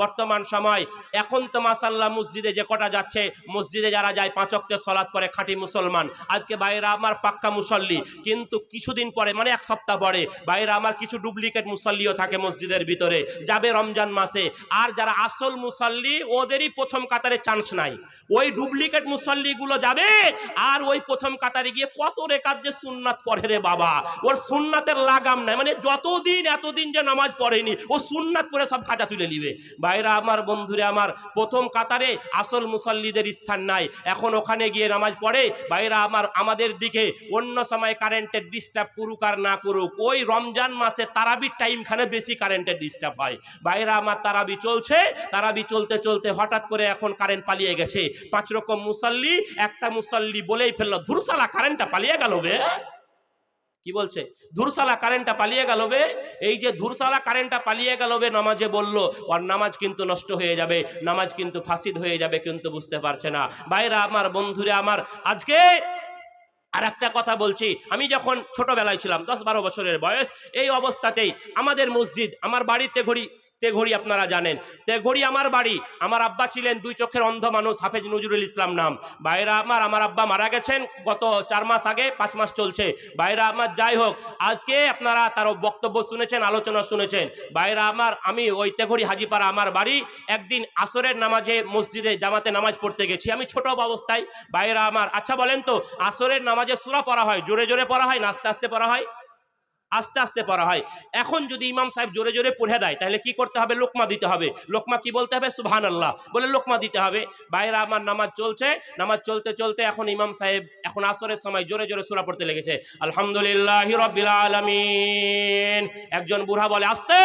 বর্তমান সময় এখন তো মাসাল্লাহ মসজিদে যে কটা যাচ্ছে, মসজিদে যারা যায় পাঁচক্তের সলাৎ করে খাঁটি মুসলমান। আজকে বাইরা আমার পাক্কা মুসল্লি, কিন্তু কিছুদিন পরে মানে এক সপ্তাহ পরে বাইরা আমার কিছু ডুপ্লিকেট মুসল্লিও থাকে মসজিদের ভিতরে, যাবে রমজান মাসে। আর যারা আসল মুসল্লি, ওদেরই প্রথম কাতারে চান্স নাই। ওই ডুপ্লিকেট মুসল্লিগুলো যাবে, আর ওই প্রথম কাতারে গিয়ে কত রেখাত যে সুন্নাত পড়ে রে বাবা। ওর সুন্নাতের লাগাম নাই মানে যতদিন, এতদিন যে নামাজ পড়েনি, ও সুন্নাত পরে সব খাজা তুলে নিবে। বাইরা আমার বন্ধুরে, আমার প্রথম কাতারে আসল মুসল্লিদের স্থান নাই। এখন ওখানে গিয়ে নামাজ পড়ে বাইরা আমার, আমাদের দিকে অন্য সময় কারেন্টের ডিস্টার্ব করুক আর না করুক, ওই রমজান মাসে তারাবির টাইমখানে বেশি কারেন্টের ডিস্টার্ব হয়। বাইরা আমার তারাবি চলছে, তারাবি চলতে চলতে হঠাৎ করে এখন কারেন্ট পালিয়ে গেছে। পাঁচ রকম মুসল্লি, একটা মুসল্লি বলেই ফেলল ধুরসালা কারেন্টটা পালিয়ে গেল বে। কি বলছে? ধুরসালা কারেন্টটা পালিয়ে গেল বে। এই যে ধুরসালা কারেন্টটা পালিয়ে গেল বে, নামাজে বলল, ওর নামাজ কিন্তু নষ্ট হয়ে যাবে, নামাজ কিন্তু ফাঁসিদ হয়ে যাবে, কিন্তু বুঝতে পারছে না। বাইরা আমার, বন্ধুরে আমার, আজকে আর একটা কথা বলছি। আমি যখন ছোটবেলায় ছিলাম, দশ বারো বছরের বয়স, এই অবস্থাতেই আমাদের মসজিদ, আমার বাড়িতে ঘড়ি তেঘড়ি আপনারা জানেন। তেঘড়ি আমার বাড়ি। আমার আব্বা ছিলেন দুই চোখের অন্ধ মানুষ, হাফেজ নজরুল ইসলাম নাম। বাইরা আমার আমার আব্বা মারা গেছেন গত চার মাস আগে, পাঁচ মাস চলছে। বাইরা আমার, যাই হোক, আজকে আপনারা তার বক্তব্য শুনেছেন, আলোচনা শুনেছেন। বাইরা আমার, আমি ওই তেঘড়ি হাজিপাড়া আমার বাড়ি। একদিন আসরের নামাজে মসজিদে জামাতে নামাজ পড়তে গেছি। আমি ছোট অবস্থায় বাইরা আমার আচ্ছা বলেন তো, আসরের নামাজে সুরা পড়া হয়? জোরে জোরে পড়া হয় না আস্তে আস্তে পড়া হয়? আস্তে আস্তে পড়া হয়। এখন যদি ইমাম সাহেব জোরে জোরে পড়ে দেয়, তাহলে কি করতে হবে? লোকমা দিতে হবে। লোকমা কি বলতে হবে? সুবহান আল্লাহ বলে, লোকমা দিতে হবে। বাইরে আমার নামাজ চলছে। নামাজ চলতে চলতে এখন ইমাম সাহেব, এখন আসরের সময় জোরে জোরে সুরা পড়তে লেগেছে। আলহামদুলিল্লাহ আলামিন। একজন বুড়া বলে, আস্তে!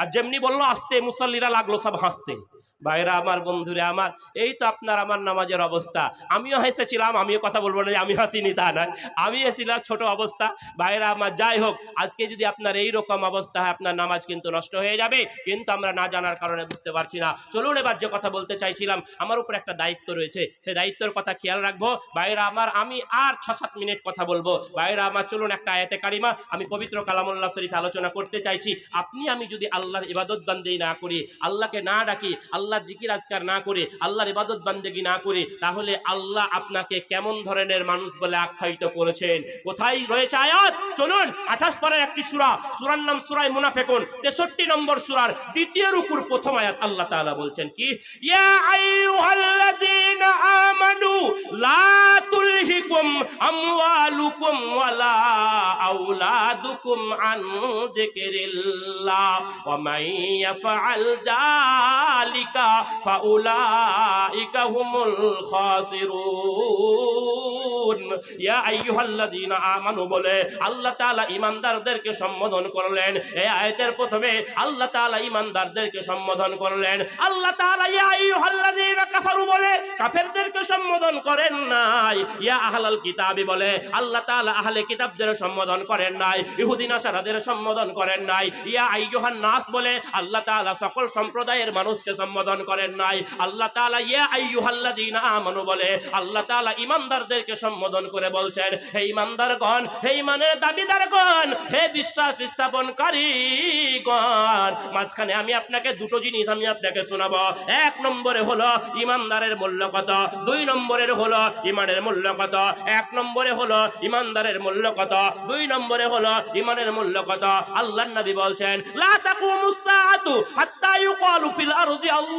আর যেমনি বলল, আস্তে! মুসল্লিরা লাগল সব হাসতে। বাইরা আমার বন্ধুরে, আমার, এই তো আপনার আমার নামাজের অবস্থা। আমিও হেসেছিলাম, আমিও কথা বলব না যে আমি হাসিনি, তা নয়। আমি এসেছিলাম ছোট অবস্থা। ভাইরা, আমার যাই হোক, আজকে যদি আপনার এই রকম অবস্থা হয়, আপনার নামাজ কিন্তু নষ্ট হয়ে যাবে, কিন্তু আমরা না জানার কারণে বুঝতে পারছি না। চলুন এবার যে কথা বলতে চাইছিলাম, আমার উপর একটা দায়িত্ব রয়েছে। সেই দায়িত্বের কথা খেয়াল রাখব। বাইরা আমার, আমি আর ছ সাত মিনিট কথা বলব। বাইরা আমার, চলুন একটা আয়াতে কারিমা। আমি পবিত্র কালামুল্লাহ শরীফ আলোচনা করতে চাইছি। আপনি, আমি যদি আল্লাহর ইবাদত বান্দেই না করি, আল্লাহকে না ডাকি আল্লাহর জিকির আজকার না করে, আল্লাহর ইবাদত বান্দেগি না করে, তাহলে আল্লাহ আপনাকে কেমন ধরনের মানুষ বলে আখ্যায়িত করেছেন? কোথায় রয়েছে আয়াত? চলুন, আঠাশ পারের একটি সুরা, সুরার নাম সুরাই মুনাফেকুন, তেষট্টি নম্বর সুরার দ্বিতীয় রুকুর প্রথম আয়াত আল্লাহ তাআলা বলছেন কি? ইয়া আইয়ুহাল্লাযীনা আমানু লা তুলহিকুম আমওয়ালুকুম ওয়ালা আওলাদুকুম আন যিকরিল্লাহ, ওয়া মান ইয়াফআল যালিকা সম্বোধন করলেন। প্রথমে আল্লাহ সম্বোধন করলেন। আল্লাহ কাফারু বলে, কাফেরদেরকে সম্বোধন করেন নাই। ইয়া আহলাল কিতাবি বলে, আল্লাহ তাআলা আহলে কিতাবদের সম্বোধন করেন নাই। ইহুদি সম্বোধন করেন নাই। ইয়া আইয়ুহান নাস বলে, আল্লাহ তাআলা সকল সম্প্রদায়ের মানুষকে সম্বোধন করেন নাই। আল্লাহ তালা ইয়া আমানু বলে, আল্লাহ তাআলা ঈমানদারদেরকে সম্বোধন করে বলছেন, হে ঈমানদারগণ হে ঈমানের দাবিদারগণ, হে বিশ্বাস স্থাপনকারীগণ, মাঝখানে আমি আপনাকে দুটো জিনিস আমি আপনাকে শোনাবো। এক নম্বরে হলো, ইমানদারের মূল্য কত? দুই নম্বরের হলো, ইমানের মূল্য কত? এক নম্বরে হলো, ইমানদারের মূল্য কত? দুই নম্বরে হলো, ইমানের মূল্য কত? আল্লাহ নবী বলছেন, লা তাকুমুস সাআতু হাত্তা ইউকালু ফিল আরজি আল্লাহ।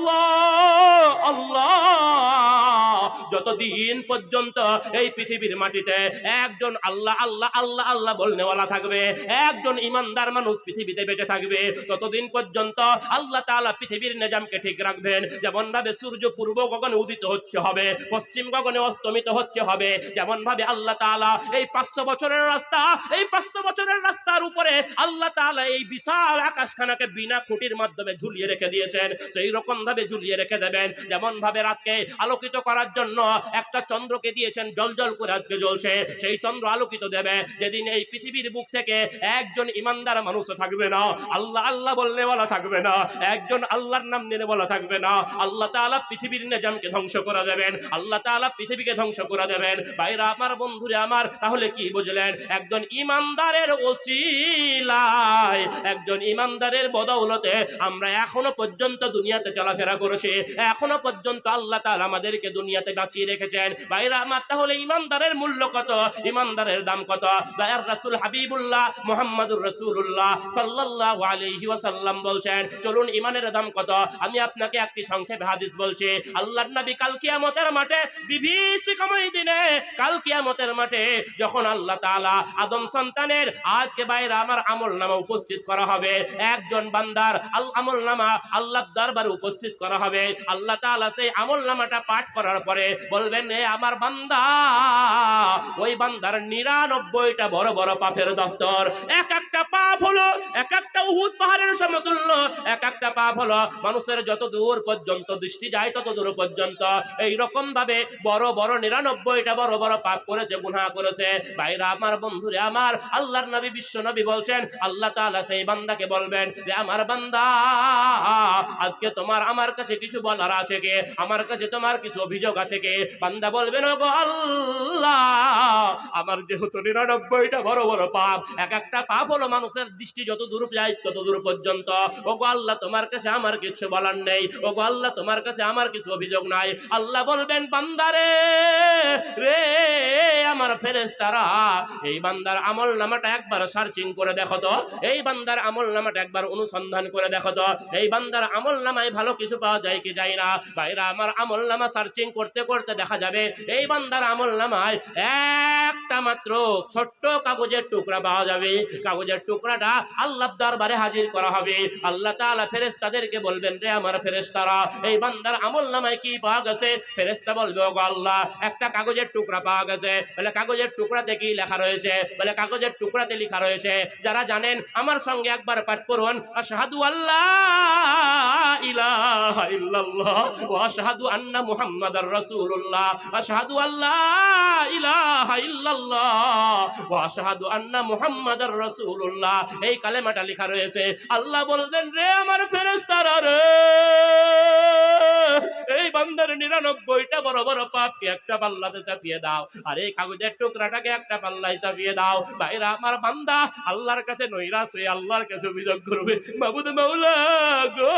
যতদিন পর্যন্ত এই পৃথিবীর মাটিতে একজন আল্লাহ আল্লাহ আল্লাহ আল্লাহ বলনেওয়ালা থাকবে, একজন ইমানদার মানুষ পৃথিবীতে বেঁচে থাকবে, ততদিন পর্যন্ত আল্লাহ তাআলা পৃথিবীর নিজামকে ঠিক রাখবেন। যেমন ভাবে সূর্য পূর্ব গগনে উদিত হচ্ছে হবে, পশ্চিম গগনে অস্তমিত হচ্ছে হবে যেমন ভাবে আল্লাহ তাআলা এই পাঁচশো বছরের রাস্তা, এই পাঁচশো বছরের রাস্তার উপরে আল্লাহ তাআলা এই বিশাল আকাশখানাকে বিনা খুঁটির মাধ্যমে ঝুলিয়ে রেখে দিয়েছেন। সেই রকম ভাবে ঝুলিয়ে রেখে দেবেন। যেমন ভাবে রাতকে আলোকিত করার জন্য একটা চন্দ্রকে দিয়েছেন, জল জল করে আজকে জ্বলছে। সেই চন্দ্র আলোকিত দেবে। যেদিন এই পৃথিবীর বুক থেকে একজন ইমানদার মানুষ থাকবে না, আল্লাহ আল্লাহ বললে বলা থাকবে না, একজন আল্লাহর নাম নিলে বলা থাকবে না। আল্লাহ তাআলা পৃথিবীর নিজামকে ধ্বংস করে দেবেন। আল্লাহ তাআলা পৃথিবীকে ধ্বংস করে দেবেন। ভাইরা, আমার বন্ধুরে আমার, তাহলে কি বুঝলেন? একজন ইমানদারের ওসিলায়, একজন ইমানদারের বদৌলতে আমরা এখনও পর্যন্ত দুনিয়াতে চলাফেরা করেছি। এখনও পর্যন্ত আল্লাহ তাআলা আমাদেরকে দুনিয়াতে বাঁচিয়ে রেখেছেন। ভাইরা, আমার তাহলে ইমানদারের মূল্য কত? ইমানদারের দাম কত? দয়ার রাসূল হাবিবুল্লাহ মুহাম্মাদুর রাসূলুল্লাহ সাল্লাল্লাহু আলাইহি ওয়াসাল্লাম বলছেন, চলুন, ইমানের দাম কত? আমি আপনাকে একটি সংক্ষেপে হাদিস বলছি। আল্লাহর নবী কাল কিয়ামতের মাঠে বিভীষিকাময় দিনে, কাল কিয়ামতের মাঠে যখন আল্লাহ তাআলা আদম সন্তানের, আজকে বাইরে আমার আমল নামা উপস্থিত করা হবে। একজন বান্দার আল আমল নামা আল্লাহর দরবারে উপস্থিত করা হবে। আল্লাহ তাআলা সেই আমল নামাটা পাঠ করার পরে বলবেন, এ আমার বান্দা, ওই বান্দার নিরানব্বইটা বড় বড় পাপের দফতর। এক একটা পাপ হলো, এক একটা উহুদ পাহাড়ের সমতুল্য। এক একটা পাপ হলো, মানুষের যত দূর পর্যন্ত দৃষ্টি যায়, তত দূর পর্যন্ত। এই রকম ভাবে বড় বড় নিরানব্বইটা বড় বড় পাপ করেছে, গুনাহ করেছে। ভাইরা আমার, বন্ধুরে আমার, আল্লাহর নবী, বিশ্ব নবী বলছেন, আল্লাহ তাআলা সেই বান্দাকে বলবেন যে আমার বান্দা, আজকে তোমার আমার কাছে কিছু বলার আছে কে? আমার কাছে তোমার কিছু অভিযোগ আছে কে? বান্দা বলবেন ও গো আল্লাহ, আমার যেহেতু নিরানব্বইটা বড় বড় পাপ, এক একটা পাপ হলো মানুষের দৃষ্টি যত দূর যায় তত দূর পর্যন্ত। ও গো আল্লাহ, তোমার কাছে আমার কিছু বলার নেই। ও গো আল্লাহ, তোমার কাছে আমার কিছু অভিযোগ নাই। আল্লাহ বলবেন বান্দারে রে, আমার ফেরেশতারা, এই বান্দার আমল নামাটা একবার সার্চিং করে দেখো তো, এই বান্দার আমল নামাটা একবার অনুসন্ধান করে দেখো তো, এই বান্দার আমল নামায় ভালো কিছু পাওয়া যায় কি যায় না? আমার আমল নামা সার্চিং করতে করতে দেখা যাবে, এই বান্দার আমল নামায় একটা মাত্র ছোট্ট কাগজের টুকরা পাওয়া যাবে। কাগজের টুকরাটা আল্লাহ দরবারে হাজির করা হবে। আল্লাহ তাআলা ফেরেশতাদেরকে বলবেন, রে আমার ফেরেশতারা, এই বান্দার আমল নামায় কি পাওয়া গেছে? ফেরেশতা বলবে, ওগো আল্লাহ, একটা কাগজের টুকরা পাওয়া গেছে। বলে কাগজের টুকরাতে কি লেখা রয়েছে? বলে কাগজের টুকরাতে লেখা রয়েছে, যারা জানেন আমার সঙ্গে একবার পাঠ করুন, আশহাদু আল্লাহ ইলাহা ইল্লাল্লাহ ওয়া আশহাদু আন্না মুহাম্মাদার রাসূলুল্লাহ, আশহাদু আল্লাহ ইলাহা ইল্লাল্লাহ ওয়া আশহাদু আন্না মুহাম্মাদার রাসূলুল্লাহ। এই কালেমাটা লেখা রয়েছে, আল্লাহ বলবেন রে আমার ফেরেশতারা রে। বান্দার নিরানব্বইটা বড় বড় পাপকে একটা পাল্লাতে চাপিয়ে দাও। আর এই কাগজের টুকরাটাকে একটা পাল্লায় চাপিয়ে দাও। বাইরা আমার বান্দা, আল্লাহর কাছে নৈরাশ হয়ে আল্লাহর কাছে অভিযোগ করবে, মাবুদ মাওলা গো,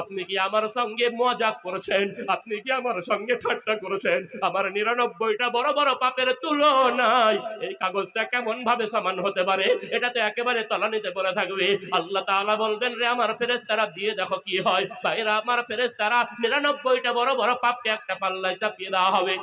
আপনি কি আমার সঙ্গে মজাক করেছেন? আপনি কি আমার সঙ্গে ঠাট্টা করেছেন? আমার নিরানব্বইটা বড় বড় পাপের তুলনায় এই কাগজটা কেমন ভাবে সমান হতে পারে? এটা তো একেবারে তলানিতে পড়ে থাকবে। আল্লাহ তাআলা বলবেন, রে আমার ফেরেশতারা, দিয়ে দেখো কি হয়। ভাইরা, আমার ফেরেশতারা নিরানব্বইটা বড় বড় পাপকে একটা পাল্লায় চাপিয়ে দেওয়া হবে।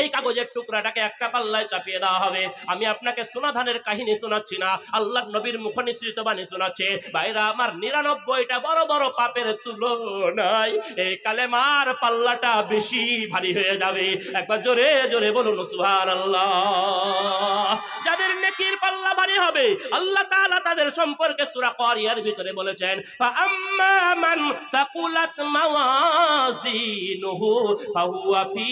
এই কাগজের টুকরাটাকে একটা পাল্লায় চাপিয়ে দেওয়া হবে। আমি আপনাকে সোনাধানের কাহিনী শোনাচ্ছি না, আল্লাহ নবীর মুখ নিঃসৃত বাণী শোনাচ্ছে। ভাইরা, আমার নিরানব্বইটা বড় বড় পাপের তুলনায় এই কালেমার পাল্লাটা বেশি ভারী হয়ে যাবে। একবার জোরে জোরে বলুন সুহান আল্লাহ যাদের নেকির পাল্লা ভারী হবে, আল্লাহ তাআলা তাদের সম্পর্কে সূরা করিয়ার ভিতরে বলেছেন, ফাআম্মা মান সাকুলাত মাওয়াজিনুহু, ফাহুয়া ফি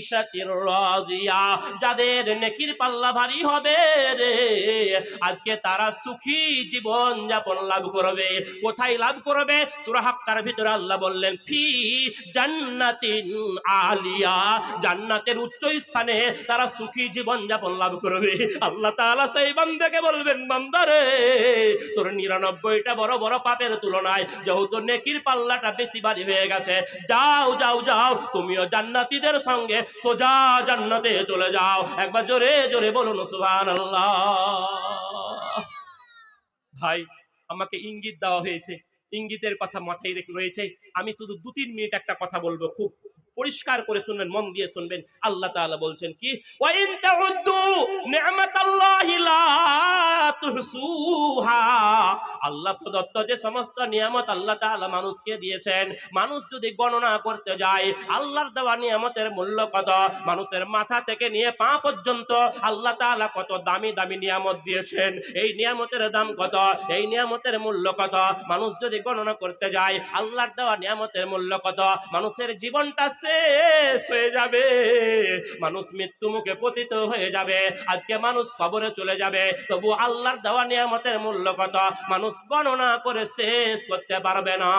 ঈশাতির রাজিয়া, যাদের নেকির পাল্লা ভারী হবে রে। আজকে তারা সুখী জীবন যাপন লাভ করবে। কোথায় লাভ করবে? সূরা হাক্কার ভিতরে আল্লাহ বললেন, ফি জান্নাতিন আলিয়া। জান্নাতের উচ্চ স্থানে তারা সুখী জীবন যাপন লাভ করবে। আল্লাহ তাআলা সেই বান্দাকে বলবেন বান্দারে তোর নিরানব্বইটা বড় বড় পাপের তুলনায় যেহেতু নেকির পাল্লাটা বেশি ভারী হয়ে গেছে, যাও যাও যাও, তুমিও জান্নাতীদের সঙ্গে সোজা জান্নাতে চলে যাও। একবার জোরে জোরে বলুন সুহান ভাই, আমাকে ইঙ্গিত দেওয়া হয়েছে। ইঙ্গিতের কথা মাথায় রেখে রয়েছে। আমি শুধু দু তিন মিনিট একটা কথা বলব খুব। পরিষ্কার করে শুনবেন, মন দিয়ে শুনবেন। আল্লাহ তাআলা বলছেন কি? আল্লাহ প্রদত্ত যে সমস্ত নিয়ামত আল্লাহ তাআলা মানুষকে দিয়েছেন, মানুষ যদি গণনা করতে যায়, আল্লাহর দেওয়া নিয়ামতের মূল্য কত? মানুষের মাথা থেকে নিয়ে পা পর্যন্ত আল্লাহ তাআলা কত দামি দামি নিয়ামত দিয়েছেন? এই নিয়ামতের দাম কত? এই নিয়ামতের মূল্য কত? মানুষ যদি গণনা করতে যায়, আল্লাহর দেওয়া নিয়ামতের মূল্য কত? মানুষের জীবনটা শেষ হয়ে যাবে। মানুষ মৃত্যু মুখে পতিত হয়ে যাবে। আজকে মানুষ কবরে চলে যাবে। তবু আল্লাহর দেওয়া নিয়ামতের মূল্য কত? মানুষ গণনা করে শেষ করতে পারবে না।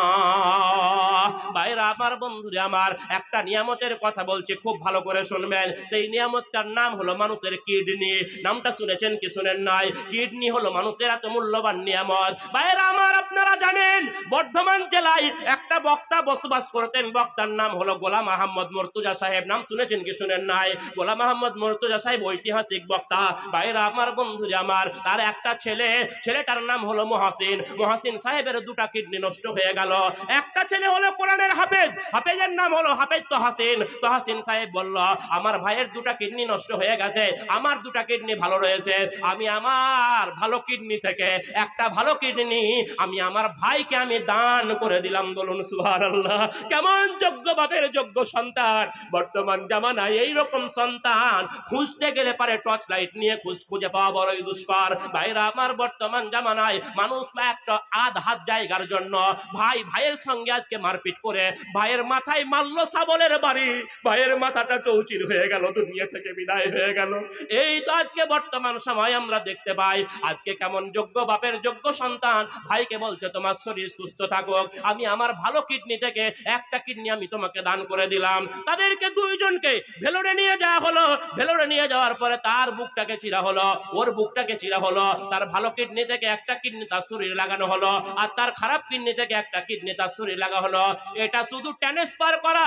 বাইরা আমার বন্ধুরে, আমার একটা নিয়ামতের কথা বলছি, খুব ভালো করে শুনবেন। সেই নিয়ামতটার নাম হলো মানুষের কিডনি। নামটা শুনেছেন কি শুনেন নাই? কিডনি হলো মানুষের এত মূল্যবান নিয়ামত। বাইরা আমার আপনারা জানেন, বর্ধমান জেলায় একটা বক্তা বসবাস করতেন। বক্তার নাম হলো গোলাম আহমদ মর্তুজা সাহেব নাম শুনেছেন কি শুনেন নাই? গোলাম আহমদ মর্তুজা সাহেব ঐতিহাসিক বক্তা। বাইরা আমার বন্ধুরে আমার, তার একটা ছেলে, ছেলেটার নাম হলো মহাসিন। মহাসিন সাহেবের দুটা কিডনি নষ্ট হয়ে গেল। একটা ছেলে হলো কোরআনের হাফেজ, হাফেজের নাম হলো হাফেজ তোহাসিন। তোহাসিন সাহেব বলল, আমার ভাইয়ের দুটা কিডনি নষ্ট হয়ে গেছে, আমার দুটা কিডনি ভালো রয়েছে, আমি আমার ভালো কিডনি থেকে একটা ভালো কিডনি আমি আমার ভাইকে আমি দান করে দিলাম। বলুন সুবহানাল্লাহ। কেমন যোগ্য বাপের যোগ্য সন্তান। বর্তমান জামানায় এইরকম সন্তান খুঁজতে গেলে পারে টর্চ লাইট নিয়ে খুঁজ খুঁজে পাওয়া বড়ই দুষ্কর। ভাইরা, আমার বর্তমান জামানায় মানুষ একটা আধ হাত জায়গার জন্য। ভাই, ভাইয়ের সঙ্গে আজকে মারপিট করে ভাইয়ের মাথায় মারল সাবলের বাড়ি। ভাইয়ের মাথাটা চৌচির হয়ে গেল, দুনিয়া থেকে বিদায় হয়ে গেল। এই তো আজকে বর্তমান সময় আমরা দেখতে পাই। আজকে কেমন যোগ্য বাপের যোগ্য সন্তান। ভাইকে বলছে, তোমার শরীর সুস্থ থাকুক। আমি আমার ভালো কিডনি থেকে একটা কিডনি আমি তোমাকে দান করে দিলাম। তাদেরকে দুইজনকে ভেলোরে নিয়ে যাওয়া হলো। ভেলোরে নিয়ে যাওয়ার পরে তার বুকটাকে চিরা হলো, ওর বুকটাকে চিরা হলো। তার ভালো কিডনি থেকে একটা কিডনি তার শরীরে লাগানো হলো আর তার খারাপ কিডনি থেকে একটা কিডনি তার শরীরে লাগা হলো। এটা শুধু ট্রান্সফার করা,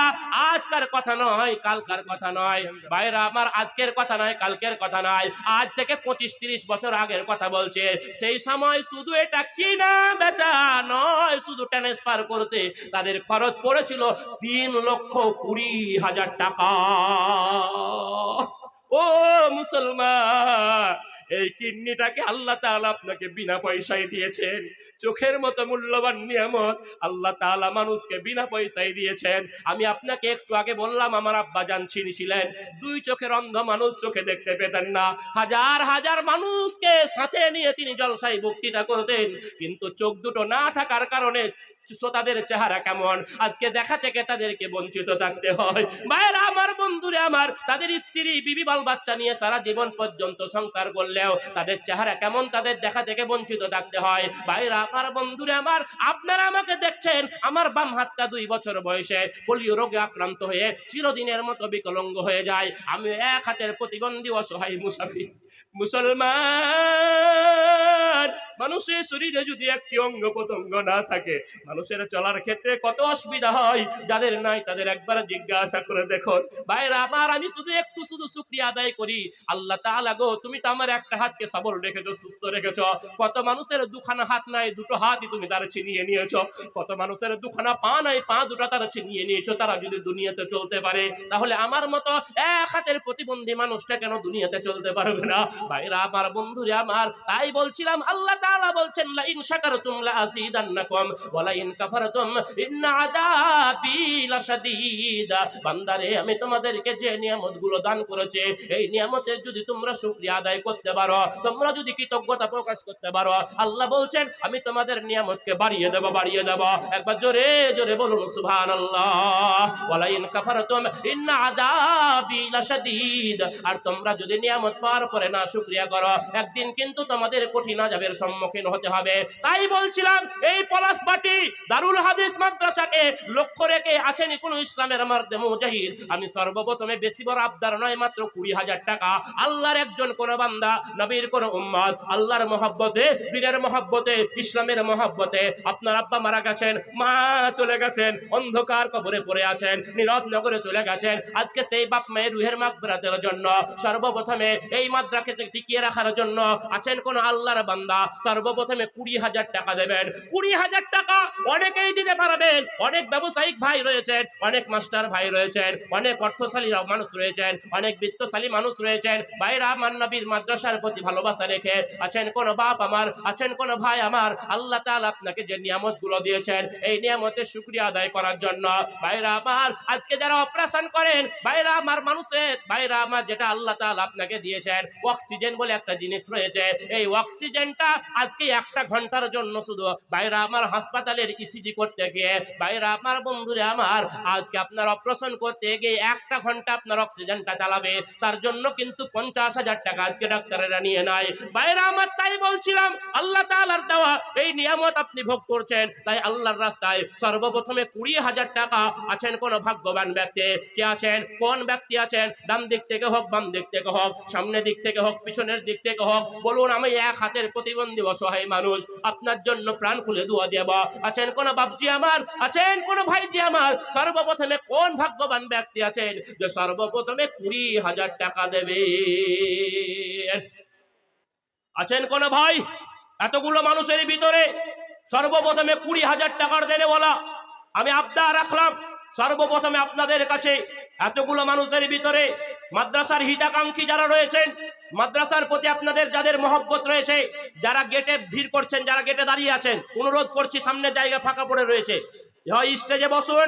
আজকার কথা নয়, কালকার কথা নয়। বাইরে আমার আজকের কথা নয়, কালকের কথা নয়। আজ থেকে পঁচিশ তিরিশ বছর আগের কথা বলছে। সেই সময় শুধু এটা কিনা বেচা নয়, শুধু ট্রান্সফার করতে। তাদের খরচ পড়েছিল তিন লক্ষ কুড়ি হাজার টাকা। ও মুসলমান, এই কিডনিটাকে আল্লাহ তাআলা আপনাকে বিনা পয়সায় দিয়েছেন। চোখের মতো মূল্যবান নিয়ামত আল্লাহ তাআলা মানুষকে বিনা পয়সায় দিয়েছেন। আমি আপনাকে একটু আগে বললাম, আমার আব্বা জান ছিঁড়ছিলেন দুই চোখের অন্ধ মানুষ চোখে দেখতে পেতেন না। হাজার হাজার মানুষকে সাথে নিয়ে তিনি জলসায় বক্তৃতা করতেন। কিন্তু চোখ দুটো না থাকার কারণে শ্রোতাদের চেহারা কেমন? আজকে দেখা থেকে তাদেরকে বঞ্চিত থাকতে হয়। মায়েরা, আমার বন্ধুরে আমার, তাদের স্ত্রী, বিবি, বাল, বাচ্চা নিয়ে সারা জীবন পর্যন্ত সংসার করলেও তাদের চেহারা কেমন? তাদের দেখা থেকে বঞ্চিত থাকতে হয়। ভাইরা আমার বন্ধুরে আমার, আপনারা আমাকে দেখছেন, আমার বাম হাতটা দুই বছর বয়সে পোলিও রোগে আক্রান্ত হয়ে চিরদিনের মতো বিকলঙ্গ হয়ে যায়। আমি এক হাতের প্রতিবন্ধী অসহায় মুসাফি, মুসলমান। মানুষের শরীরে যদি একটি অঙ্গ প্রত্যঙ্গ না থাকে মানুষের চলার ক্ষেত্রে কত অসুবিধা হয়? যাদের নাই, তাদের একবার জিজ্ঞাসা করে দেখুন। ভাইরা আমার আমি শুধু একটু শুধু শুক্রিয়া আদায় করি। আল্লাহ তাআলা গো, তুমি তো আমার একটা হাতকে সবল রেখেছো, সুস্থ রেখেছো। কত মানুষের দুখানা হাত নাই, দুটো হাতই তুমি তার ছিনিয়ে নিয়েছো। কত মানুষের দুখানা পা নাই, পা দুটো তারা ছিনিয়ে নিয়েছো, তারা যদি দুনিয়াতে চলতে পারে, তাহলে আমার মতো এক হাতের প্রতিবন্ধী মানুষটা কেন দুনিয়াতে চলতে পারবে না? ভাইরা আমার বন্ধুরে আমার, তাই বলছিলাম, আল্লাহ তাআলা বলছেন লা ইন শাকারতুম লা আযীদান্নাকুম ওয়া লা বান্দারে, আমি তোমাদেরকে যে নিয়ামতগুলো দান করেছে, এই নিয়ামতের যদি তোমরা শুকরিয়া আদায় করতে পারো, তোমরা যদি কৃতজ্ঞতা প্রকাশ করতে পারো, আল্লাহ বলছেন, আমি তোমাদের নিয়ামতকে বাড়িয়ে দেব বাড়িয়ে দেব। একবার জোরে জোরে বলুন লাশাদীদ। আর তোমরা যদি নিয়ামত পাওয়ার পরে না শুকরিয়া করো, একদিন কিন্তু তোমাদের কঠিন আযাবের সম্মুখীন হতে হবে। তাই বলছিলাম, এই পলাশবাটি দারুল হাদিস মাদ্রাসাকে লক্ষ্য রেখে আছেন কোন ইসলামের মার্দে মুজাহিদ। আমি সর্বপ্রথমে বেশি বড় আবদার নয়, মাত্র কুড়ি হাজার টাকা। আল্লাহর একজন কোন বান্দা, নবীর কোন উম্মত আল্লাহর মহব্বতে, দিনের মহব্বতে, ইসলামের মহব্বতে। আপনার আব্বা মারা গেছেন, মা চলে গেছেন, অন্ধকার কবরে পড়ে আছেন, নীরব নগরে চলে গেছেন। আজকে সেই বাপ মায়ের রুহের মাগফিরাতের জন্য, সর্বপ্রথমে এই মাদ্রাসাকে টিকিয়ে রাখার জন্য আছেন কোন আল্লাহর বান্দা। সর্বপ্রথমে কুড়ি হাজার টাকা দেবেন। কুড়ি হাজার টাকা অনেকেই দিতে পারবেন। অনেক ব্যবসায়িক ভাই রয়েছেন, অনেক মাস্টার ভাই রয়েছেন, অনেক অর্থশালী মানুষ রয়েছেন, অনেক বিত্তশালী মানুষ রয়েছেন। ভাইরা আমার নবীর মাদ্রাসার প্রতি ভালোবাসা রেখে আছেন কোন বাপ আমার, আছেন কোন ভাই আমার। আল্লাহ তাআলা আপনাকে যে নিয়ামতগুলো দিয়েছেন, এই নিয়ামতের শুকরিয়া আদায় করার জন্য। ভাইরা আমার, আজকে যারা অপারেশন করেন, ভাইরা আমার মানুষের, ভাইরা আমার যেটা আল্লাহ তাআলা আপনাকে দিয়েছেন, অক্সিজেন বলে একটা জিনিস রয়েছে। এই অক্সিজেনটা আজকে একটা ঘণ্টার জন্য শুধু, ভাইরা আমার হাসপাতালের ইসিজি করতে গিয়ে বাইরে আমার বন্ধুরে আমার, আজকে আপনার অপারেশন করতে গিয়ে একটা ঘণ্টা আপনার অক্সিজেনটা চালাবে। তার জন্য কিন্তু পঞ্চাশ হাজার টাকা আজকে ডাক্তারেরা নিয়ে নেয়। বাইরে আমার তাই বলছিলাম, আল্লাহ তাআলার দেওয়া এই নিয়ামত আপনি ভোগ করছেন। তাই আল্লাহর রাস্তায় সর্বপ্রথমে কুড়ি হাজার টাকা আছেন কোন ভাগ্যবান ব্যক্তি। কে আছেন? কোন ব্যক্তি আছেন? ডান দিক থেকে হোক, বাম দিক থেকে হোক সামনের দিক থেকে হোক, পিছনের দিক থেকে হোক, বলুন আমি এক হাতের প্রতিবন্ধী অসহায় মানুষ। আপনার জন্য প্রাণ খুলে দোয়া দেব। আছেন কোন বাপজি আমার? আছেন কোন ভাইজি আমার? সর্বপ্রথমে কোন ভাগ্যবান ব্যক্তি আছেন? যে সর্বপ্রথমে কুড়ি হাজার টাকা দেবে আছেন কোন ভাই? এতগুলো মানুষের ভিতরে সর্বপ্রথমে কুড়ি হাজার টাকার দেনে বলা আমি আবদা রাখলাম। সর্বপ্রথমে আপনাদের কাছে এতগুলো মানুষের ভিতরে মাদ্রাসার হিতাকাঙ্ক্ষী যারা রয়েছেন মাদ্রাসার প্রতি আপনাদের যাদের মহব্বত রয়েছে, যারা গেটে ভিড় করছেন, যারা গেটে দাঁড়িয়ে আছেন, অনুরোধ করছি সামনে জায়গা ফাঁকা পড়ে রয়েছে। হয় স্টেজে বসুন,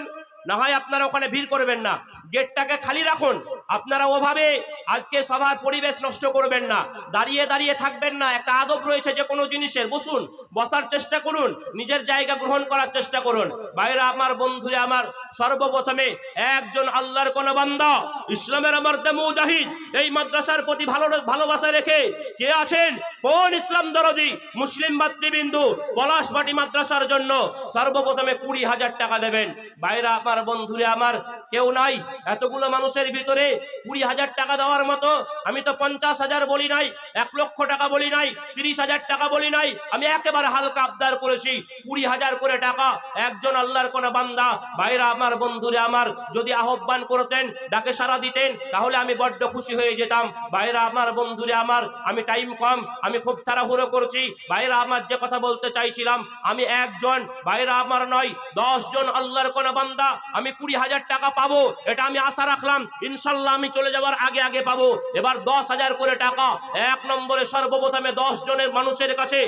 না হয় আপনারা ওখানে ভিড় করবেন না। গেটটাকে খালি রাখুন, আপনারা ওভাবে আজকে সবার পরিবেশ নষ্ট করবেন না। দাঁড়িয়ে দাঁড়িয়ে থাকবেন না। একটা আদব রয়েছে যে কোনো জিনিসের। বসুন, বসার চেষ্টা করুন, নিজের জায়গা গ্রহণ করার চেষ্টা করুন। বাইরে আমার বন্ধুরা, আমার সর্বপ্রথমে একজন আল্লাহর কোন বান্দা, ইসলামের মর্দে মুজাহিদ, এই মাদ্রাসার প্রতি ভালো ভালোবাসা রেখে কে আছেন? কোন ইসলাম দরদি? মুসলিম মাতৃবিন্দু পলাশবাটি মাদ্রাসার জন্য সর্বপ্রথমে কুড়ি হাজার টাকা দেবেন। বাইরে আমার বন্ধুরা, আমার কেউ নাই। এতগুলো মানুষের ভিতরে কুড়ি হাজার টাকা দেওয়ার মতো আমি তো পঞ্চাশ হাজার বলি নাই, এক লক্ষ টাকা বলি নাই, তিরিশ হাজার টাকা বলি নাই, আমি একেবারে হালকা আবদার করেছি। কুড়ি হাজার করে টাকা একজন আল্লাহর কোন বান্দা বাইরা আমার, বন্ধুরে আমার, যদি আহ্বান করতেন, ডাকে সারা দিতেন, তাহলে আমি বড্ড খুশি হয়ে যেতাম। বাইরা আমার, বন্ধুরে আমার, আমি টাইম কম, আমি খুব তাড়াহুড়ো করছি। বাইরা আমার যে কথা বলতে চাইছিলাম, আমি একজন বাইরা আমার নয়, দশ জন আল্লাহর কোন বান্দা, আমি কুড়ি হাজার টাকা পাবো, এটা আমি আশা রাখলাম। ইনশাল্লাহ আমি চলে যাওয়ার আগে আগে পাবো। এবার দশ হাজার করে টাকা। এক নম্বরে সর্বপ্রথমে দশ জনের মানুষের কাছে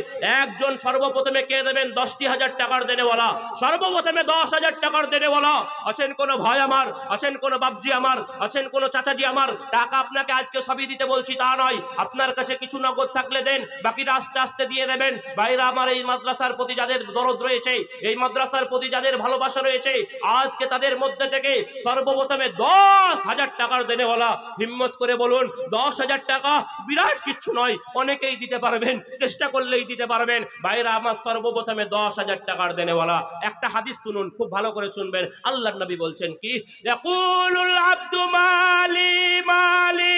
একজন সর্বপ্রথমে কে দেবেন? দশটি হাজার টাকার দেনেওয়ালা। সর্বপ্রথমে দশ হাজার টাকার দেনেওয়ালা। আছেন কোন ভাই আমার? আছেন কোন বাপজি আমার? আছেন কোনো চাচাজি আমার? টাকা আপনাকে আজকে সবই দিতে বলছি তা নয়। আপনার কাছে কিছু নগদ থাকলে দেন, বাকিটা আস্তে আস্তে দিয়ে দেবেন। বাইরে আমার এই মাদ্রাসার প্রতি যাদের দরদ রয়েছে, এই মাদ্রাসার প্রতি যাদের ভালোবাসা রয়েছে, আজকে তাদের মধ্যে থেকে সর্বপ্রথমে দশ হাজার টাকার দেনেওয়ালা হিম্মত করে বলুন, দশ হাজার টাকা বিরাট কিচ্ছু নয়, অনেকেই দিতে পারবেন, চেষ্টা করলেই দিতে পারবেন। ভাইরা, আমার সর্বপ্রথমে দশ হাজার টাকার দেনেওয়ালা একটা হাদিস শুনুন, খুব ভালো করে শুনবেন। আল্লাহ নবী বলছেন কি? মালি মালি।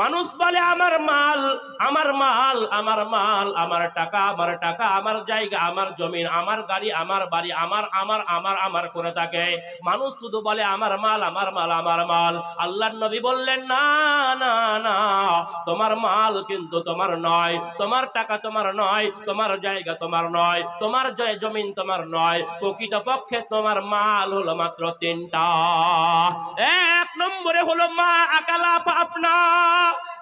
মানুষ বলে, আমার মাল আমার মাল আমার মাল, আমার টাকা আমার টাকা, আমার জায়গা, আমার জমিন, আমার গাড়ি, আমার বাড়ি, আমার আমার আমার আমার করে থাকে। মানুষ শুধু বলে, আমার মাল আমার মাল আমার মাল। আল্লাহর নবী বললেন, না না না, তোমার মাল কিন্তু তোমার নয়, তোমার টাকা তোমার নয়, তোমার জায়গা তোমার নয়, তোমার জয় জমিন তোমার নয় প্রকৃত পক্ষে তোমার মাল হলো মাত্র তিনটা। এক নম্বরে হলো মা আকালা আপনা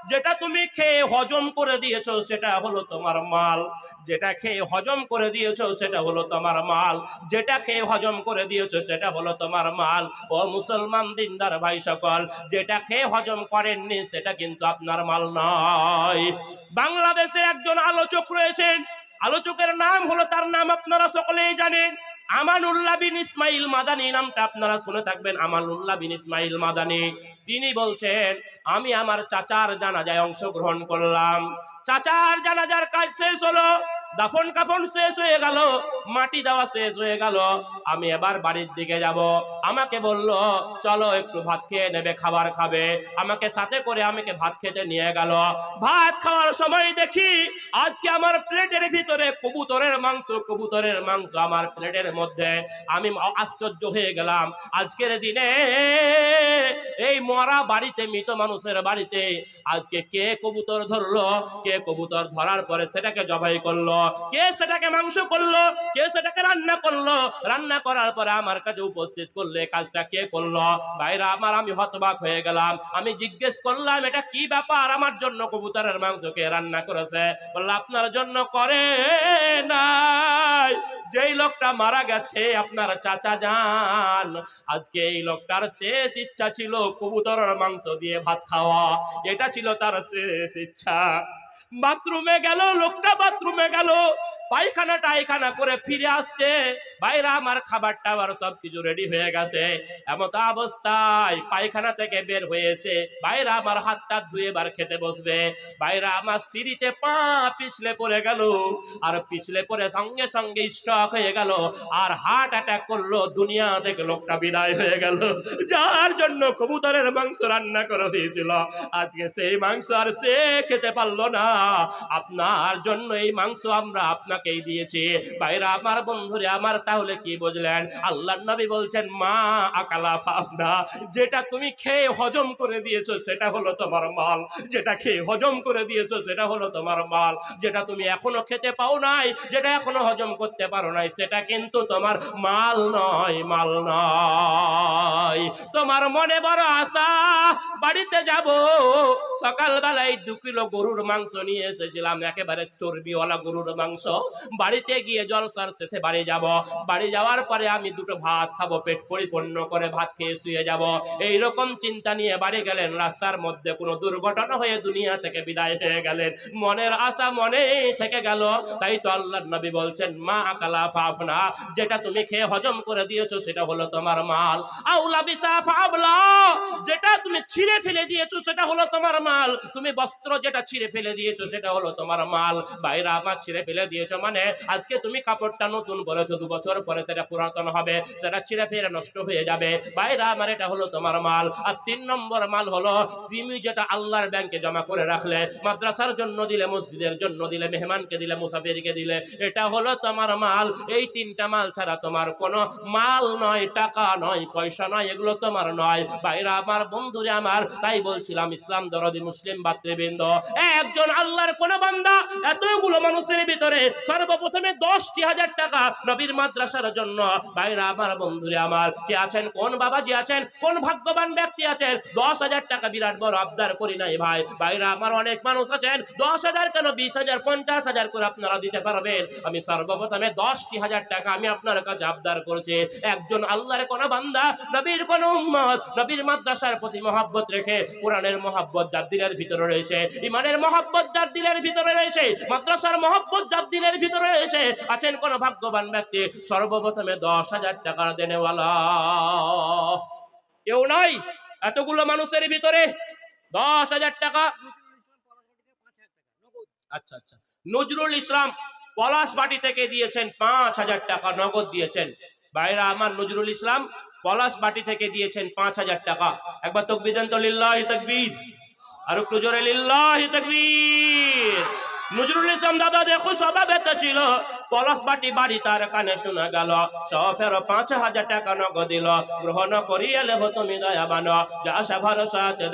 যেটা তুমি খেয়ে হজম করে দিয়েছ, সেটা হলো তোমার মাল। যেটা খেয়ে হজম করে দিয়েছ, সেটা হলো তোমার মাল। যেটা খেয়ে হজম করে দিয়েছ, সেটা হলো তোমার মাল। ও মুসলমান দিনদার ভাই সকল, যেটা খেয়ে হজম করেননি, সেটা কিন্তু আপনার মাল নয়। বাংলাদেশের একজন আলোচক রয়েছেন। আলোচকের নাম হলো, তার নাম আপনারা সকলেই জানেন। আমানুল্লাহ বিন ইসমাইল মাদানি নামটা আপনারা শুনে থাকবেন, আমানুল্লাহ বিন ইসমাইল মাদানি। তিনি বলছেন, আমি আমার চাচার জানাজায় অংশগ্রহণ করলাম। চাচার জানাজার কাজ শেষ হলো। দাফন কাফন শেষ হয়ে গেল, মাটি দেওয়া শেষ হয়ে গেল। আমি এবার বাড়ির দিকে যাব। আমাকে বলল, চলো একটু ভাত খেয়ে নেবে, খাবার খাবে। আমাকে সাথে করে আমাকে ভাত খেতে নিয়ে গেল। ভাত খাওয়ার সময় দেখি, আজকে আমার প্লেটের ভিতরে কবুতরের মাংস কবুতরের মাংস আমার প্লেটের মধ্যে। আমি আশ্চর্য হয়ে গেলাম। আজকের দিনে এই মরা বাড়িতে, মৃত মানুষের বাড়িতে, আজকে কে কবুতর ধরলো, কে কবুতর ধরার পরে সেটাকে জবাই করল। কে সেটাকে মাংস করল কে সেটাকে রান্না করল। রান্না করার পরে আমার কাছে উপস্থিত করলে কাজটা কে করল? বাইরে আমার, আমি হতবাক হয়ে গেলাম। আমি জিজ্ঞেস করলাম, এটা কি ব্যাপার? আমার জন্য কবুতরের মাংস কে রান্না করেছে? বলল, আপনার জন্য করে নাই। যেই লোকটা মারা গেছে, আপনার চাচা যান। আজকে এই লোকটার শেষ ইচ্ছা ছিল কবুতরের মাংস দিয়ে ভাত খাওয়া। এটা ছিল তার শেষ ইচ্ছা। বাথরুমে গেল লোকটা বাথরুমে গেল। পায়খানা টাইখানা করে ফিরে আসছে। বাইরা আমার খাবার টাবার সব কিছু রেডি হয়ে গেছে। এমত অবস্থায় পায়খানা থেকে বের হয়েছে বাইরা আমার হাতটা ধুয়ে বার খেতে বসবে। বাইরা আমার সিঁড়িতে পা পিছলে পড়ে গেল আর পিছলে পড়ে সঙ্গে সঙ্গে স্টক হয়ে গেল আর হার্ট অ্যাটাক করল। দুনিয়া থেকে লোকটা বিদায় হয়ে গেল। যার জন্য কবুতরের মাংস রান্না করা হয়েছিল। আজকে সেই মাংস আর সে খেতে পারল না। আপনার জন্য এই মাংস আমরা আপনাকেই দিয়েছি। বাইরে আমার বন্ধুরে, আমার তাহলে কি বুঝলেন? আল্লাহ নবী বলছেন, মা আকালা ফাফনা যেটা তুমি খেয়ে হজম করে দিয়েছ, সেটা হলো তোমার মাল। যেটা খেয়ে হজম করে দিয়েছ, সেটা হলো তোমার মাল। যেটা তুমি এখনও খেতে পাও নাই, যেটা এখনও হজম করতে পারো নাই, সেটা কিন্তু তোমার মাল নয় মাল নয়। তোমার মনে বড় আশা, বাড়িতে যাব। সকালবেলায় দু কিলো গরুর মাংস নিয়ে এসেছিলাম, একেবারে চর্বিওয়ালা গরুর মাংস। বাড়িতে গিয়ে জলসার শেষে বাড়ি যাব। বাড়ি যাওয়ার পরে আমি দুটো ভাত খাব, পেট পরিপূর্ণ করে ভাত খেয়ে শুয়ে যাব। এই রকম চিন্তা নিয়ে বাড়ি গেলেন। রাস্তার মধ্যে কোনো দুর্ঘটনা হয়ে দুনিয়া থেকে বিদায় হয়ে গেলেন। মনের আশা মনে থেকে গেল। তাই তো আল্লাহ নবী বলছেন, মা আকালা ফাফনা। যেটা তুমি খেয়ে হজম করে দিয়েছ, সেটা হলো তোমার মাল। আউলা বিসা ফাবলা যেটা তুমি ছিঁড়ে ফেলে দিয়েছ, সেটা হলো তোমার মাল। তুমি বস্ত্র যেটা ছিঁড়ে ফেলে দিয়েছ, সেটা হলো তোমার মাল। বাইরে আবার ছিঁড়ে ফেলে দিয়েছ মানে আজকে তুমি কাপড়টা নতুন বলেছ, দু বছর পরে সেটা পুরাতন হবে, সেটা ছিঁড়ে ফেলে নষ্ট হয়ে যাবে। বাইরে, আমার এটা হলো তোমার মাল। আর তিন নম্বর মাল হলো, তুমি যেটা আল্লাহর ব্যাংকে জমা করে রাখলে, মাদ্রাসার জন্য দিলে, মসজিদের জন্য দিলে, মেহমানকে দিলে, মুসাফিরকে দিলে, এটা হলো তোমার মাল। এই তিনটা মাল ছাড়া তোমার কোনো মাল নয়, টাকা নয়, পয়সা নয়, এগুলো তোমার নয়। বাইরে, আমার বন্ধুরে আমার, তাই বলছিলাম, ইসলাম দরদি মুসলিম ভাতৃবৃন্দ, একজন আল্লাহর কোন বান্দা, এতগুলো মানুষের ভিতরে সর্বপ্রথমে দশটি হাজার টাকা নবীর মাদ্রাসার জন্য। আমার বন্ধুরে আমার, কে আছেন? কোন বাবাজি আছেন? কোন ভাগ্যবান ব্যক্তি আছেন? দশ হাজার টাকা বিরাট বড় আবদার করি নাই ভাই। আমার অনেক মানুষ আছেন। দশ হাজার কেন? বিশ হাজার, পঞ্চাশ হাজার করে আপনারা দিতে পারবেন। আমি সর্বপ্রথমে দশটি হাজার টাকা আমি আপনার কাছে আবদার করছি। একজন আল্লাহর কোন বান্দা, নবীর কোন উম্মত, নবীর মাদ্রাসার প্রতি মহাব্বত রেখে কোরআনের মহাব্বত যার দিলের ভিতরে রয়েছে ইমানের মহাব্বত যার দিলের ভিতরে রয়েছে, মাদ্রাসার মহাব্বত যার দিলের ভিতরে এসে আছেন কোন ভাগ্যবান ব্যক্তি? সর্বপ্রথমে দশ হাজার টাকা দেনেওয়ালা। কেউ নাই? এতগুলো মানুষের ভিতরে দশ হাজার টাকা? আচ্ছা আচ্ছা। নজরুল ইসলাম পলাশ বাটি থেকে দিয়েছেন পাঁচ হাজার টাকা নগদ দিয়েছেন। বাইরা আমার নজরুল ইসলাম পলাশ বাটি থেকে দিয়েছেন পাঁচ হাজার টাকা। একবার তকবির দেন তো লিল্লাহি তকবীর। আর একটু জোরে লিল্লাহি তকবীর। নজরুল ইসলাম দাদা দেখো স্বভাবেতে ছিল। পলাশ বাটি বাড়ি তার কানে শোনা গেল। সফের পাঁচ হাজার টাকা নগদ দিল গ্রহণ করিয়ালে হো তুমি দয়াবান। যা আশা ভরসা আছে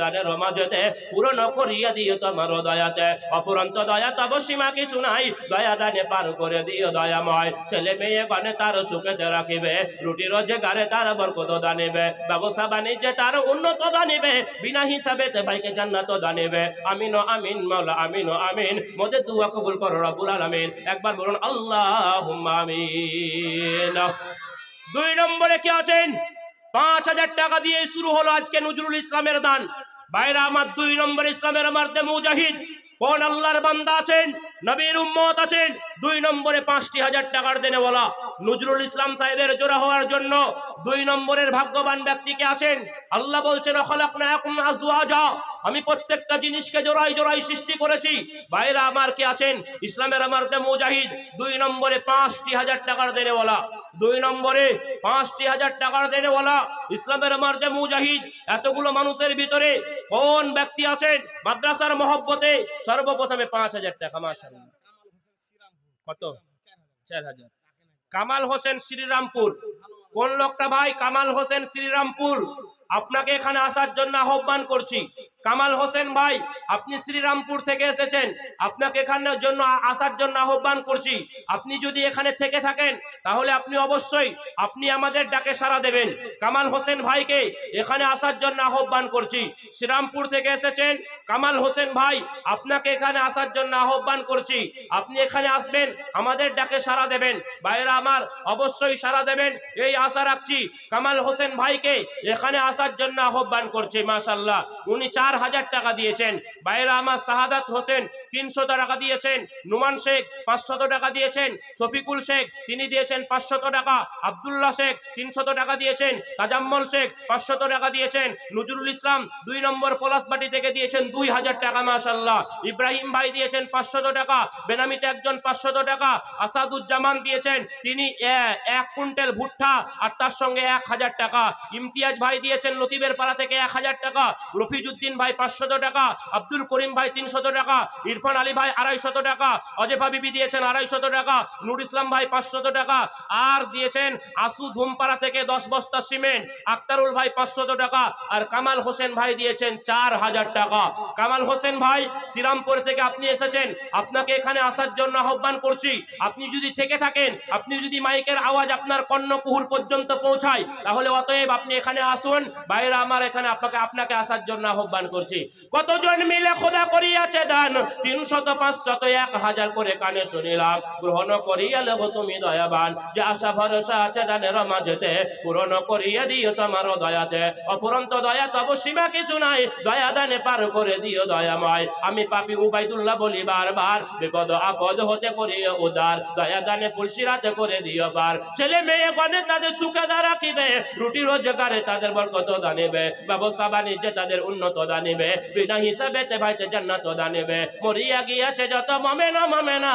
মাঝেতে, পূরণ করিয়া দিও তোমার দয়াতে। অপুরন্ত দয়া তব সীমা কিছু নাই, দয়া দানে পার করে দিও দয়াময়। ছেলে মেয়ে গনে তার সুখেতে রাখিবে রুটি রোজগারে তার বরকত দানিবে। ব্যবসা বাণিজ্যে তার উন্নত দানিবে, বিনা হিসাবে তে ভাইকে জান্নাত দানিবে। আমিন আমিন, মাওলা আমিন আমিন। মোদের দুয়া কবুল করো রব্বুল আলামিন। একবার বলুন, আল্লাহ দুই নম্বরে কে আছেন? পাঁচ হাজার টাকা দিয়ে শুরু হলো আজকে নজরুল ইসলামের দান। বাইরে আমার দুই নম্বর ইসলামের আমার মুজাহিদ। কোন আল্লাহর বান্দা আছেন? নবীর উম্মত আছেন? দুই নম্বরে পাঁচটি হাজার টাকার দেনে বলা নজরুল ইসলাম সাহেবের জোড়া হওয়ার জন্য দুই নম্বরের ভাগ্যবান ব্যক্তিকে আছেন? আল্লাহ বলছেন, "খলাকনাকুম আজওয়াজা।" আমি প্রত্যেকটা জিনিসকে জোড়াই জোড়াই সৃষ্টি করেছি। বাইরে আমার কে আছেন? ইসলামের আমার দে মুজাহিদ। দুই নম্বরে পাঁচটি হাজার টাকার দেনে বলা দুই নম্বরে পাঁচটি হাজার টাকার দেনে বলা ইসলামের মার্জে মুজাহিদ। এতগুলো মানুষের ভিতরে কোন ব্যক্তি আছেন মাদ্রাসার মহব্বতে সর্বপ্রথমে পাঁচ হাজার টাকা মাসাল কত? চার হাজার। কামাল হোসেন শ্রীরামপুর। কোন লোকটা ভাই? কামাল হোসেন শ্রীরামপুর। আপনাকে এখানে আসার জন্য আহ্বান করছি। কামাল হোসেন ভাই, আপনি শ্রীরামপুর থেকে এসেছেন। আপনাকে এখানের জন্য আসার জন্য আহ্বান করছি। আপনি যদি এখানে থেকে থাকেন, তাহলে আপনি অবশ্যই আপনি আমাদের ডাকে সাড়া দেবেন। কামাল হোসেন ভাইকে এখানে আসার জন্য আহ্বান করছি। শ্রীরামপুর থেকে এসেছেন কামাল হোসেন ভাই, আপনাকে এখানে আসার জন্য আহ্বান করছি। আপনি এখানে আসবেন, আমাদের ডাকে সারা দেবেন। বাইরে আমার, অবশ্যই সারা দেবেন, এই আশা রাখছি কামাল হোসেন ভাইকে এখানে আসার জন্য আহ্বান করছি মাসাল্লাহ উনি চার হাজার টাকা দিয়েছেন। বাইরে আমার শাহাদাত হোসেন তিনশত টাকা দিয়েছেন, নুমান শেখ পাঁচশত টাকা দিয়েছেন, শফিকুল শেখ তিনি দিয়েছেন পাঁচশত টাকা, আবদুল্লাহ শেখ তিনশত টাকা দিয়েছেন, তাজাম্মল শেখ পাঁচশত টাকা দিয়েছেন, নজরুল ইসলাম দুই নম্বর পলাশবাটি থেকে দিয়েছেন দুই হাজার টাকা মাসাল্লাহ ইব্রাহিম ভাই দিয়েছেন পাঁচশত টাকা, বেনামিতে একজন পাঁচশত টাকা, আসাদুজ্জামান দিয়েছেন, তিনি এক কুইন্টাল ভুট্টা আর তার সঙ্গে এক হাজার টাকা। ইমতিয়াজ ভাই দিয়েছেন লতিবের পাড়া থেকে এক হাজার টাকা রফিজুদ্দিন ভাই পাঁচশত টাকা, আব্দুল করিম ভাই তিনশত টাকা ইরফান আলী ভাই, আড়াইশত টাকা। অজেফা বিবি দিয়েছেন আড়াইশত টাকা। নুর ইসলাম ভাই, পাঁচশত টাকা। আর দিয়েছেন আসু ধুমপাড়া থেকে দশ বস্তা সিমেন্ট। আক্তারুল ভাই, পাঁচশত টাকা। আর কামাল হোসেন ভাই দিয়েছেন চার হাজার টাকা। কামাল হোসেন ভাই, শ্রীরামপুর থেকে আপনি এসেছেন। আপনাকে এখানে আসার জন্য আহ্বান করছি। আপনি যদি থেকে থাকেন, আপনি যদি মাইকের আওয়াজ আপনার কর্ণকুহুর পর্যন্ত পৌঁছায়, তাহলে অতএব আপনি এখানে আসুন। বাইরে আমার এখানে আপনাকে আপনাকে আসার জন্য আহ্বান করছি। কতজন মিলে খোদা করিয়াছে দান? তিনশত পাঁচশত এক হাজার করে কানে শুনিলাম। গ্রহণ করিয়া তুমি দয়াবান, যে আশা ভরসা আছে দানের মাঝেতে, পূরণ করিয়া দিও তোমার দয়াতে। দয়া তব সীমা কিছু নাই, দয়া দানে পার করে দিও দয়াময়। আমি পাপি উবাইদুল্লাহ বলি বারবার, বিপদ আপদ হতে করিও উদার, দয়া দানে পুলসিরাতে করে দিও পার। ছেলে মেয়ে গণে তাদের সুখে রাখিবে, রুটি রোজগারে তাদের বরকত দানিবে, ব্যবসা বাণিজ্যে তাদের উন্নত দানিবে, বিনা হিসাবে ভাইতে জান্নাত দানিবে মরিয়া গিয়াছে যত মমেনা মমেনা।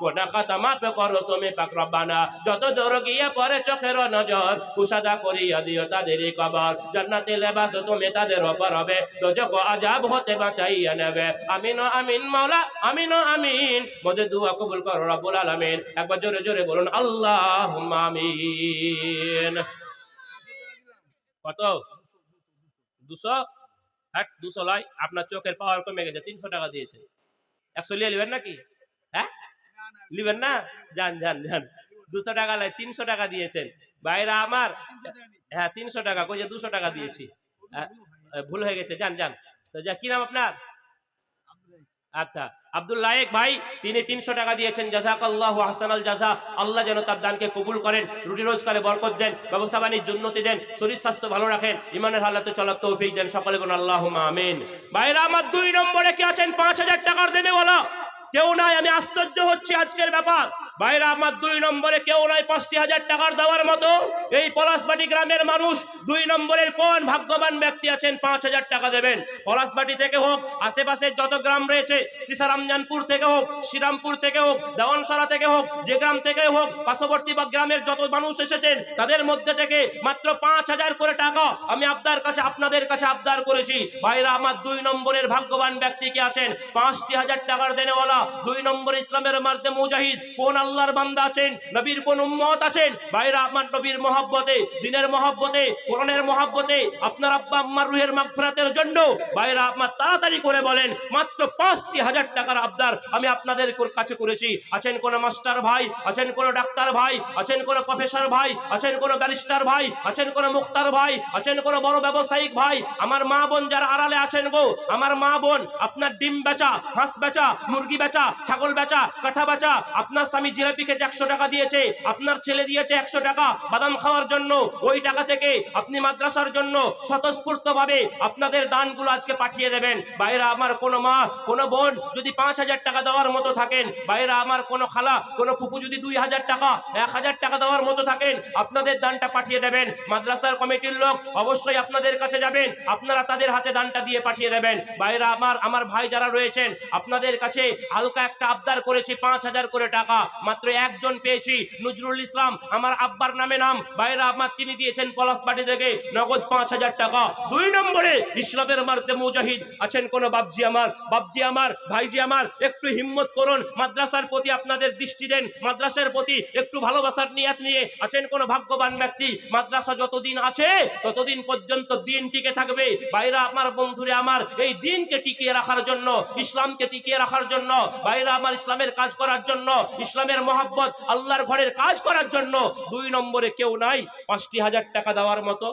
কোনা খাতা মাপে করো তুমি পাক রব্বানা। যত দূর গিয়ে পরে চোখের নজর, কুসাদা করিয়া দিও তাদেরই কবর। জান্নাতে লেবাস তুমি তাদের ওপর হবে, দোজক আজাব হতে বাঁচাইয়া নেবে। আমিন আমিন মাওলা, আমিন আমিন। মোদের দুয়া কবুল করো রব্বুল আলামিন। একবার জোরে জোরে বলুন আল্লাহ আমিন। কত? দুশো? হ্যাঁ দুশো লয় আপনার চোখের পাওয়ার কমে গেছে তিনশো টাকা দিয়েছে একশো লিয়ে নেবেন নাকি? হ্যাঁ? নেবেন না? যান যান যান। দুশো টাকা লাই তিনশো টাকা দিয়েছেন। বাইরা আমার হ্যাঁ তিনশো টাকা কই যে দুশো টাকা দিয়েছি। হ্যাঁ, ভুল হয়ে গেছে যান যান। তো যা কি নাম আপনার? আচ্ছা আব্দুল লায়েক ভাই, তিনি তিনশো টাকা দিয়েছেন, জাজাকাল্লাহ হাসানাল জাজা। আল্লাহ যেন তার দানকে কবুল করেন, রুটি রোজগারে বরকত দেন, ব্যবসা বাণিজ্য উন্নতি দেন, শরীর স্বাস্থ্য ভালো রাখেন ইমানের হালাতে চলার তৌফিক দেন, সকলে বলুন আল্লাহ আমিন। ভাইরা, আমার দুই নম্বরে কি আছেন? পাঁচ হাজার টাকার দেনে বলো। কেউ নাই, আমি আশ্চর্য হচ্ছি আজকের ব্যাপার। ভাইরা, আমার দুই নম্বরে কেউ নাই, পাঁচটি হাজার টাকার দেওয়ার মতো। এই পলাশবাটি গ্রামের মানুষ, দুই নম্বরের কোন ভাগ্যবান ব্যক্তি আছেন, পাঁচ হাজার টাকা দেবেন। পলাশবাটি থেকে হোক আশেপাশের যত গ্রাম রয়েছে, সিসারামজানপুর থেকে হোক, শ্রীরামপুর থেকে হোক, দেওয়ানসরা থেকে হোক, যে গ্রাম থেকে হোক, পার্শ্ববর্তী বা গ্রামের যত মানুষ এসেছেন, তাদের মধ্যে থেকে মাত্র পাঁচ হাজার করে টাকা আমি আপনার কাছে, আপনাদের কাছে আবদার করেছি। ভাইরা, আমার দুই নম্বরের ভাগ্যবান ব্যক্তি কে আছেন? পাঁচটি হাজার টাকার দেনেওয়ালা দুই নম্বর ইসলামের মার্দে মুজাহিদ। কোন আল্লাহর বান্দা আছেন? নবীর কোন উম্মত আছেন? ভাইরা আমার নবীর মহব্বতে, দিনের মহব্বতে, কোরআনের মহব্বতে, আপনার আব্বা, আম্মার রুহের মাগফিরাতের জন্য, ভাইরা, আপনার তাড়াতাড়ি করে বলেন, মাত্র পাঁচটি হাজার টাকার আবদার আমি আপনাদের কাছে করেছি। আছেন কোন মাস্টার ভাই? আছেন কোন ডাক্তার ভাই? আছেন কোন প্রফেসর ভাই? আছেন কোন ব্যারিস্টার ভাই? আছেন কোন মুক্তার ভাই? আছেন কোন বড় ব্যবসায়িক ভাই? আমার মা বোন যারা আড়ালে আছেন গো, আমার মা বোন, আপনার ডিম বেচা, হাঁস বেচা, মুরগি বেচা ছাগল বেচা, কাঁথা বেচা, আপনার স্বামী জিলাপি খেতে একশো টাকা দিয়েছে, আপনার ছেলে দিয়েছে একশো টাকা বাদাম খাওয়ার জন্য, ওই টাকা থেকে আপনি মাদ্রাসার জন্য স্বতঃস্ফূর্ত ভাবে আপনাদের দানগুলো আজকে পাঠিয়ে দেবেন। বাইরে আমার কোনো মা, কোনো বোন যদি পাঁচ হাজার টাকা দেওয়ার মতো থাকেন বাইরে আমার কোনো খালা, কোনো ফুপু যদি দুই হাজার টাকা, এক হাজার টাকা দেওয়ার মতো থাকেন, আপনাদের দানটা পাঠিয়ে দেবেন। মাদ্রাসার কমিটির লোক অবশ্যই আপনাদের কাছে যাবেন, আপনারা তাদের হাতে দানটা দিয়ে পাঠিয়ে দেবেন। বাইরে আমার আমার ভাই যারা রয়েছেন, আপনাদের কাছে হালকা একটা আবদার করেছি, পাঁচ হাজার করে টাকা। মাত্র একজন পেয়েছি, নজরুল ইসলাম। আমার আব্বার নামে নাম বাইরে আমার তিনি দিয়েছেন পলাশবাটি থেকে, নগদ পাঁচ হাজার টাকা। দুই নম্বরে ইসলামের মারতে মুজাহিদ আছেন কোন বাবজি আমার। বাবজি আমার, ভাইজি আমার, একটু হিম্মত করুন, মাদ্রাসার প্রতি আপনাদের দৃষ্টি দেন, মাদ্রাসার প্রতি একটু ভালোবাসার নিয়াত নিয়ে আছেন কোন ভাগ্যবান ব্যক্তি। মাদ্রাসা যতদিন আছে, ততদিন পর্যন্ত দিন টিকে থাকবে। বাইরা আমার, বন্ধুরে আমার, এই দিনকে টিকিয়ে রাখার জন্য, ইসলামকে টিকিয়ে রাখার জন্য বাইরা আমার ইসলামের কাজ করার জন্য, ইসলামের মহাব্বত আল্লাহর ঘরের কাজ করার জন্য, দুই নম্বরে কেউ নাই, পাঁচটি হাজার টাকা দেওয়ার মতো